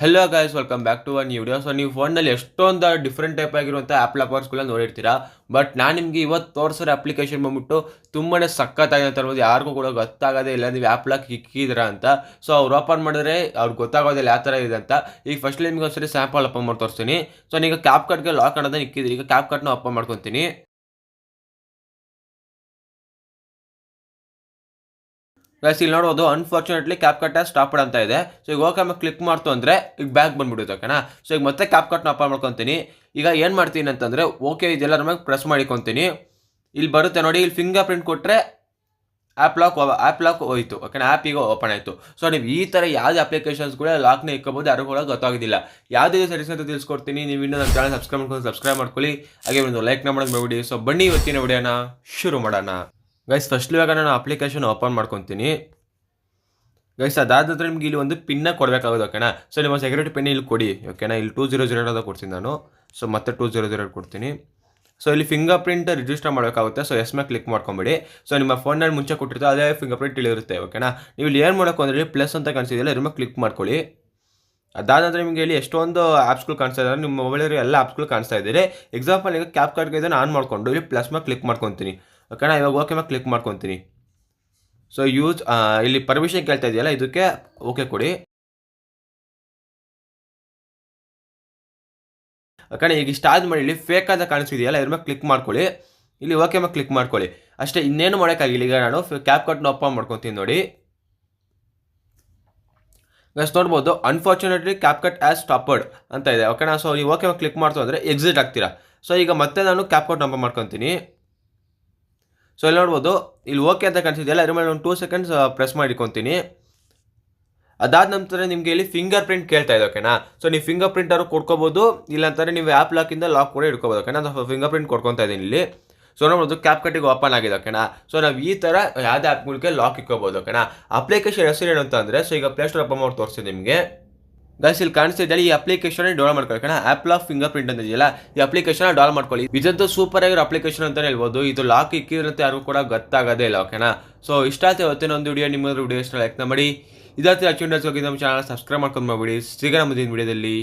Hello guys welcome back to one video so ನೀವು ಫೋನಲ್ಲಿ ಎಷ್ಟೊಂದು ಡಿಫ್ರೆಂಟ್ ಟೈಪ್ ಆಗಿರುವಂಥ ಆ್ಯಪ್ ಲಾಪರ್ಸ್ಗಳನ್ನ ನೋಡಿರ್ತೀರಾ? ಬಟ್ ನಾನು ನಿಮಗೆ ಇವತ್ತು ತೋರಿಸೋ ಅಪ್ಲಿಕೇಶನ್ ಬಂದ್ಬಿಟ್ಟು ತುಂಬಾ ಸಖತ್ತಾಗಿದೆ ಅಂತ ಹೇಳ್ಬೋದು. ಯಾರಿಗೂ ಕೂಡ ಗೊತ್ತಾಗೋದೇ ಇಲ್ಲ. ನೀವು ಆ್ಯಪ್ ಲಾಕ್ ಅಂತ. ಸೊ ಅವ್ರು ಓಪನ್ ಮಾಡಿದ್ರೆ ಅವ್ರಿಗೆ ಗೊತ್ತಾಗೋದಿಲ್ಲ ಯಾವ ಥರ ಇದೆ ಅಂತ. ಈಗ ಫಸ್ಟ್ ನಿಮಗೆ ಒಂದ್ಸರಿ ಸ್ಯಾಂಪಲ್ ಓಪನ್ ಮಾಡಿ ತೋರಿಸ್ತೀನಿ. ಸೊ ಈಗ ಕ್ಯಾಪ್ ಕಟ್ಗೆ ಲಾಕ್ ಅನ್ನೋದನ್ನ ಇಕ್ಕಿದ್ರಿ ಈಗ ಕ್ಯಾಪ್ ಕಟ್ನ ಓಪನ್ ಮಾಡ್ಕೊತೀನಿ. ಗೈಸ್ ಇಲ್ಲಿ ನೋಡೋದು ಅನ್ಫಾರ್ಚುನೇಟ್ಲಿ ಕ್ಯಾಪ್ ಕಟ್ ಸ್ಟಾಪ್ ಅಂತ ಇದೆ. ಸೊ ಈಗ ಓಕೆ ಮೇಲೆ ಕ್ಲಿಕ್ ಮಾಡ್ತು ಅಂದರೆ ಈಗ ಬ್ಯಾಕ್ ಬಂದ್ಬಿಡುತ್ತೆ, ಓಕೆನಾ? ಸೊ ಈಗ ಮತ್ತೆ ಕ್ಯಾಪ್ ಕಟ್ನ ಓಪನ್ ಮಾಡ್ಕೊತೀನಿ. ಈಗ ಏನು ಮಾಡ್ತೀನಿ ಅಂತಂದರೆ ಓಕೆ ಇದೆಲ್ಲರ ಮೇಲೆ ಪ್ರೆಸ್ ಮಾಡಿಕೊತೀನಿ. ಇಲ್ಲಿ ಬರುತ್ತೆ ನೋಡಿ, ಇಲ್ಲಿ ಫಿಂಗರ್ ಪ್ರಿಂಟ್ ಕೊಟ್ಟರೆ ಆ್ಯಪ್ ಲಾಕ್ ಆ್ಯಪ್ ಲಾಕ್ ಹೋಯಿತು, ಓಕೆನಾ? ಆ್ಯಪ್ ಈಗ ಓಪನ್ ಆಯಿತು. ಸೊ ನೀವು ಈ ಥರ ಯಾವುದೇ ಅಪ್ಲಿಕೇಶನ್ಸ್ ಕೂಡ ಲಾಕ್ನ ಇಕ್ಕೋಬೋದು ಯಾರು ಕೂಡ ಗೊತ್ತಾಗೋದಿಲ್ಲ. ಯಾವುದೇ ಸರ್ವಿಸ್ ಅಂತ ತಿಳಿಸ್ಕೊಡ್ತೀನಿ. ನೀವು ಇನ್ನೂ ನಮ್ಮ ಚಾನಲ್ ಸಬ್ಸ್ಕ್ರೈಬ್ ಮಾಡ್ಕೊಂಡು ಸಬ್ಸ್ಕ್ರೈಬ್ ಮಾಡ್ಕೊಳ್ಳಿ. ಹಾಗೆ ಒಂದು ಲೈಕ್ನ ಮಾಡೋದು ಬೇಡಿ ಸೊ ಬನ್ನಿ ಇವತ್ತಿನ ವಿಡಿಯೋನ ಶುರು ಮಾಡೋಣ. ಗೈಸ್ ಫಸ್ಟ್ ಇವಾಗ ನಾನು ಅಪ್ಲಿಕೇಶನ್ ಓಪನ್ ಮಾಡ್ಕೊತೀನಿ. ಗೈಸ್ ಅದಾದ ನಂತರ ನಿಮ್ಗೆ ಇಲ್ಲಿ ಒಂದು ಪಿನ್ನ ಕೊಡಬೇಕಾಗುತ್ತೆ ಓಕೆನಾ ಸೊ ನಿಮ್ಮ ಸೆಕ್ಯೂರಿಟಿ ಪಿನ್ ಇಲ್ಲಿ ಕೊಡಿ ಓಕೆನಾ ಇಲ್ಲಿ ಟೂ ಜೀರೋ ಜೀರೋ ಅಂತ ಕೊಡ್ತೀನಿ ನಾನು. ಸೊ ಮತ್ತೆ ಟೂ ಜೀರೋ ಜೀರೋ ಕೊಡ್ತೀನಿ. ಸೊ ಇಲ್ಲಿ ಫಿಂಗರ್ ಪ್ರಿಂಟ್ ರಿಜಿಸ್ಟರ್ ಮಾಡಬೇಕಾಗುತ್ತೆ. ಸೊ ಎಸ್ ಮೇಲೆ ಕ್ಲಿಕ್ ಮಾಡ್ಕೊಂಬಿಡಿ. ಸೊ ನಿಮ್ಮ ಫೋನಲ್ಲಿ ಮುಂಚೆ ಕೊಟ್ಟಿರ್ತಾರೆ ಅದೇ ಫಿಂಗರ್ ಪ್ರಿಂಟ್ ತಿಳಿದಿರುತ್ತೆ ಓಕೆನಾ ನೀವು ಇಲ್ಲಿ ಏನು ಮಾಡೋಕೆ ಅಂದರೆ ಪ್ಲಸ್ ಅಂತ ಕಾಣಿಸಿದೆಯಲ್ಲ ಇದ್ರ ಮೇಲೆ ಕ್ಲಿಕ್ ಮಾಡ್ಕೊಳ್ಳಿ. ಅದಾದ ನಂತರ ನಿಮಗೆ ಇಲ್ಲಿ ಎಷ್ಟೊಂದು ಆ್ಯಪ್ಸ್ಗಳು ಕಾಣಿಸ್ತಾ ಇದ್ದಾರೆ ನಿಮ್ಮ ಮೊಬೈಲಲ್ಲಿ ಎಲ್ಲ ಆ್ಯಪ್ಸ್ಗಳು ಕಾಣಿಸ್ತಾ ಇದ್ದಾರೆ ಎಕ್ಸಾಂಪಲ್ ಈಗ ಕ್ಯಾಪ್ ಕಾರ್ಡ್ಗೆ ಇದನ್ನು ಆನ್ ಮಾಡಿಕೊಂಡು, ಇಲ್ಲಿ ಪ್ಲಸ್ ಮೇಲೆ ಕ್ಲಿಕ್ ಮಾಡ್ಕೊತೀನಿ. ಓಕೆನಾ? ಇವಾಗ ಓಕೆ ಮೇಲೆ ಕ್ಲಿಕ್ ಮಾಡ್ಕೊತೀನಿ. ಸೊ ಯೂಸ್ ಇಲ್ಲಿ ಪರ್ಮಿಷನ್ ಕೇಳ್ತಾ ಇದೆಯಲ್ಲ, ಇದಕ್ಕೆ ಓಕೆ ಕೊಡಿ. ಓಕೆನಾ? ಈಗ ಇಷ್ಟ ಆದ್ಮೇಲೆ ಇಲ್ಲಿ ಫೇಕ್ ಅಂತ ಕಾಣಿಸ್ತಿದೆಯಲ್ಲ, ಇದ್ರ ಮೇಲೆ ಕ್ಲಿಕ್ ಮಾಡ್ಕೊಳ್ಳಿ. ಇಲ್ಲಿ ಓಕೆ ಮೇಲೆ ಕ್ಲಿಕ್ ಮಾಡ್ಕೊಳ್ಳಿ. ಅಷ್ಟೇ, ಇನ್ನೇನು ಮಾಡೋಕ್ಕಾಗಿಲ್ಲ ಈಗ ನಾನು ಕ್ಯಾಪ್ ಕಟ್ನ ಓಪನ್ ಮಾಡ್ಕೊತೀನಿ ನೋಡಿ. ಗಸ್ ನೋಡ್ಬೋದು unfortunately CapCut has stopped ಅಂತ ಇದೆ. ಓಕೆನಾ? ಸೊ ನೀವು ಓಕೆ ಮೇಲೆ ಕ್ಲಿಕ್ ಮಾಡ್ತು ಅಂದರೆ ಎಕ್ಸಿಟ್ ಆಗ್ತೀರಾ. ಸೊ ಈಗ ಮತ್ತೆ ನಾನು ಕ್ಯಾಪ್ ಕಟ್ ಓಪನ್ ಮಾಡ್ಕೊತೀನಿ. ಸೊ ಇಲ್ಲಿ ನೋಡ್ಬೋದು, ಇಲ್ಲಿ ಓಕೆ ಅಂತ ಕಾಣಿಸಿದೆಯಲ್ಲ ಅದ್ರ ಮೇಲೆ ಒಂದು ಟೂ ಸೆಕೆಂಡ್ಸ್ ಪ್ರೆಸ್ ಮಾಡಿಕೊತೀನಿ ಅದಾದ ನಂತರ ನಿಮಗೆ ಇಲ್ಲಿ ಫಿಂಗರ್ ಪ್ರಿಂಟ್ ಕೇಳ್ತಾ ಇದೆ ಓಕೆನಾ ಸೊ ನೀವು ಫಿಂಗರ್ ಪ್ರಿಂಟರು ಕೊಡ್ಕೋಬೋದು ಇಲ್ಲಾಂತಾರೆ ನೀವು ಆ್ಯಪ್ ಲಾಕಿಂದ ಲಾಕ್ ಕೂಡ ಇಟ್ಕೋಬೋದು ಓಕೆನಾ ನಾನು ಫಿಂಗರ್ ಪ್ರಿಂಟ್ ಕೊಡ್ಕೊತಾ ಇದ್ದೀನಿ ಇಲ್ಲಿ. ಸೊ ನೋಡ್ಬೋದು ಕ್ಯಾಪ್ ಕಟ್ಟಿಗೆ ಓಪನ್ ಆಗಿದೆ ಓಕೆನಾ ಸೊ ನಾವು ಈ ಥರ ಯಾವುದೇ ಆ್ಯಪ್ಗಳಿಗೆ ಲಾಕ್ ಇಕ್ಕೋಬೋದು ಓಕೆನಾ ಅಪ್ಲಿಕೇಶನ್ ಹೆಸರು ಏನು ಸೊ ಈಗ ಪ್ಲೇಸ್ಟೋರ್ ಓಪನ್ ಮಾಡಿ ತೋರಿಸ್ತೀನಿ ನಿಮಗೆ. ಗೈಸ್ ಇಲ್ಲಿ ಕಾಣಿಸ್ತಿದ್ದಲ್ಲಿ ಈ ಅಪ್ಲಿಕೇಶನ್ ಡೌನ್ಲೋಡ್ ಕಣ ಆ್ಯಪ್ ಲಾಕ್ ಫಿಂಗರ್ ಪ್ರಿಂಟ್ ಅಂತ ಇದೆಯಲ್ಲ, ಈ ಅಪ್ಲಿಕೇಶನ್ ಡೌನ್ಲೋಡ್ ಮಾಡ್ಕೊಳ್ಳಿ. ಇದಂತೂ ಸೂಪರ್ ಆಗಿರೋ ಅಪ್ಲಿಕೇಶನ್ ಅಂತಲೇ ಹೇಳ್ಬೋದು. ಇದು ಲಾಕ್ ಇಕ್ಕಿರುತ್ತೆ ಯಾರಿಗೂ ಕೂಡ ಗೊತ್ತಾಗೋದೇ ಇಲ್ಲ ಓಕೆನಾ ಸೊ ಇಷ್ಟ ಆಯ್ತು ಇವತ್ತಿನ ಒಂದು ವಿಡಿಯೋ ನಿಮ್ಮ ವಿಡಿಯೋ ಇಷ್ಟ ಲೈಕ್ ಮಾಡಿ. ಇದಾಗ್ತದೆ ಅಚೀವ್ಮೆಂಟ್ಸ್ ಹೋಗಿ ನಮ್ಮ ಚಾನಲ್ ಸಬ್ಸ್ಕ್ರೈಬ್ ಮಾಡ್ಕೊಂಡು ಮಾಡ್ಬಿಡಿ. ಸಿಗೋಣ ಮುಂದಿನ ವಿಡಿಯೋದಲ್ಲಿ